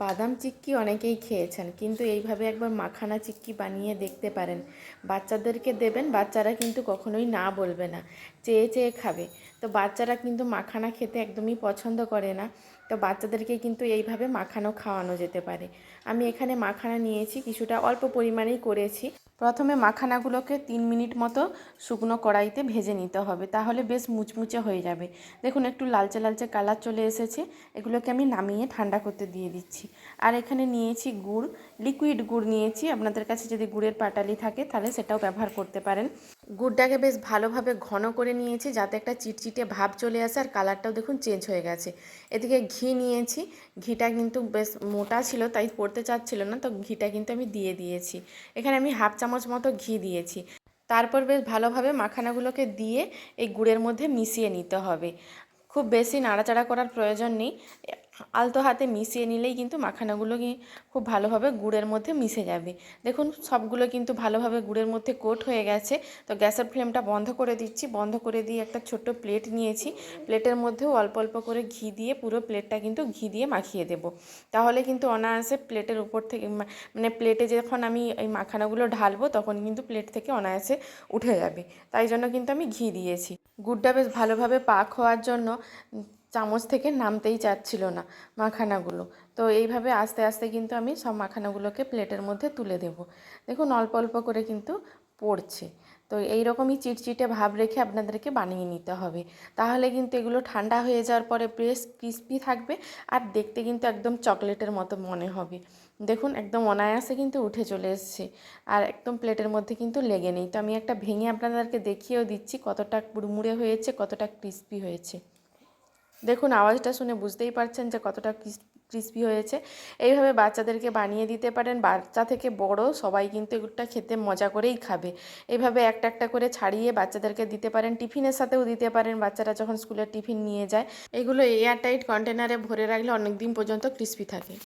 বাদাম চিক্কি অনেকেই খেয়েছেন, কিন্তু এইভাবে একবার মাখানা চিক্কি বানিয়ে দেখতে পারেন। বাচ্চাদেরকে দেবেন, বাচ্চারা কিন্তু কখনোই না বলবে না, চেয়ে চেয়ে খাবে। তো বাচ্চারা কিন্তু মাখানা খেতে একদমই পছন্দ করে না, তো বাচ্চাদেরকে কিন্তু এইভাবে মাখানো খাওয়ানো যেতে পারে। আমি এখানে মাখানা নিয়েছি, কিছুটা অল্প পরিমাণেই করেছি। প্রথমে মাখানাগুলোকে তিন মিনিট মতো শুকনো কড়াইতে ভেজে নিতে হবে, তাহলে বেশ মুচমুচে হয়ে যাবে। দেখুন, একটু লালচে লালচে কালার চলে এসেছে, এগুলোকে আমি নামিয়ে ঠান্ডা করতে দিয়ে দিচ্ছি। আর এখানে নিয়েছি গুড়, লিকুইড গুড় নিয়েছি, আপনাদের কাছে যদি গুড়ের পাটালি থাকে, তাহলে সেটাও ব্যবহার করতে পারেন। গুড়টাকে বেশ ভালোভাবে ঘন করে নিয়েছি যাতে একটা চিটচিটে ভাব চলে আসে আর কালারটাও দেখুন চেঞ্জ হয়ে গেছে। এদিকে ঘি নিয়েছি, ঘিটা কিন্তু বেশ মোটা ছিল তাই পড়তে চাচ্ছিল না, তো ঘিটা কিন্তু আমি দিয়ে দিয়েছি। এখানে আমি হাফ চামচ মতো ঘি দিয়েছি। তারপর বেশ ভালোভাবে মাখানাগুলোকে দিয়ে এই গুড়ের মধ্যে মিশিয়ে নিতে হবে। খুব বেশি নাড়াচাড়া করার প্রয়োজন নেই। আলতো হাতে মিশিয়ে নিলেই কিন্তু মাখানাগুলো খুব ভালোভাবে গুড়ের মধ্যে মিশে যাবে। দেখুন, সবগুলো কিন্তু ভালোভাবে গুড়ের মধ্যে কোট হয়ে গেছে। তো গ্যাসের ফ্লেমটা বন্ধ করে দিচ্ছি। বন্ধ করে দিয়ে একটা ছোট্ট প্লেট নিয়েছি। প্লেটের মধ্যেও অল্প অল্প করে ঘি দিয়ে পুরো প্লেটটা কিন্তু ঘি দিয়ে মাখিয়ে দেবো। তাহলে কিন্তু অনায়াসে প্লেটের উপর থেকে মানে প্লেটে যখন আমি এই মাখানাগুলো ঢালবো তখন কিন্তু প্লেট থেকে অনায়াসে উঠে যাবে। তাই জন্য কিন্তু আমি ঘি দিয়েছি। গুড়টা বেশ ভালোভাবে পাক হওয়ার জন্য চামচ থেকে নামতেই চাচ্ছিল না মাখানাগুলো। তো এইভাবে আস্তে আস্তে কিন্তু আমি সব মাখানাগুলোকে প্লেটের মধ্যে তুলে দেব। দেখুন, অল্প অল্প করে কিন্তু পড়ছে। তো এই রকমই চিটচিটে ভাব রেখে আপনাদেরকে বানিয়ে নিতে হবে। তাহলে কিন্তু এগুলো ঠান্ডা হয়ে যাওয়ার পরে বেশ ক্রিস্পি থাকবে আর দেখতে কিন্তু একদম চকলেটের মতো মনে হবে। দেখুন, একদম অনায়াসে কিন্তু উঠে চলে এসছে। আর একদম প্লেটের মধ্যে কিন্তু লেগে নেই। তো আমি একটা ভেঙে আপনাদেরকে দেখিয়েও দিচ্ছি কতটা মুড়মুড়ে হয়েছে, কতটা ক্রিস্পি হয়েছে। দেখুন, আওয়াজটা শুনে বুঝতেই পারছেন যে কতটা ক্রিস্পি হয়েছে। এইভাবে বাচ্চাদেরকে বানিয়ে দিতে পারেন। বাচ্চা থেকে বড় সবাই কিন্তু এগুলোটা খেতে মজা করেই খাবে। এইভাবে একটা একটা করে ছাড়িয়ে বাচ্চাদেরকে দিতে পারেন। টিফিনের সাথেও দিতে পারেন। বাচ্চারা যখন স্কুলের টিফিন নিয়ে যায়, এগুলো এয়ারটাইট কন্টেনারে ভরে রাখলে অনেক দিন পর্যন্ত ক্রিস্পি থাকে।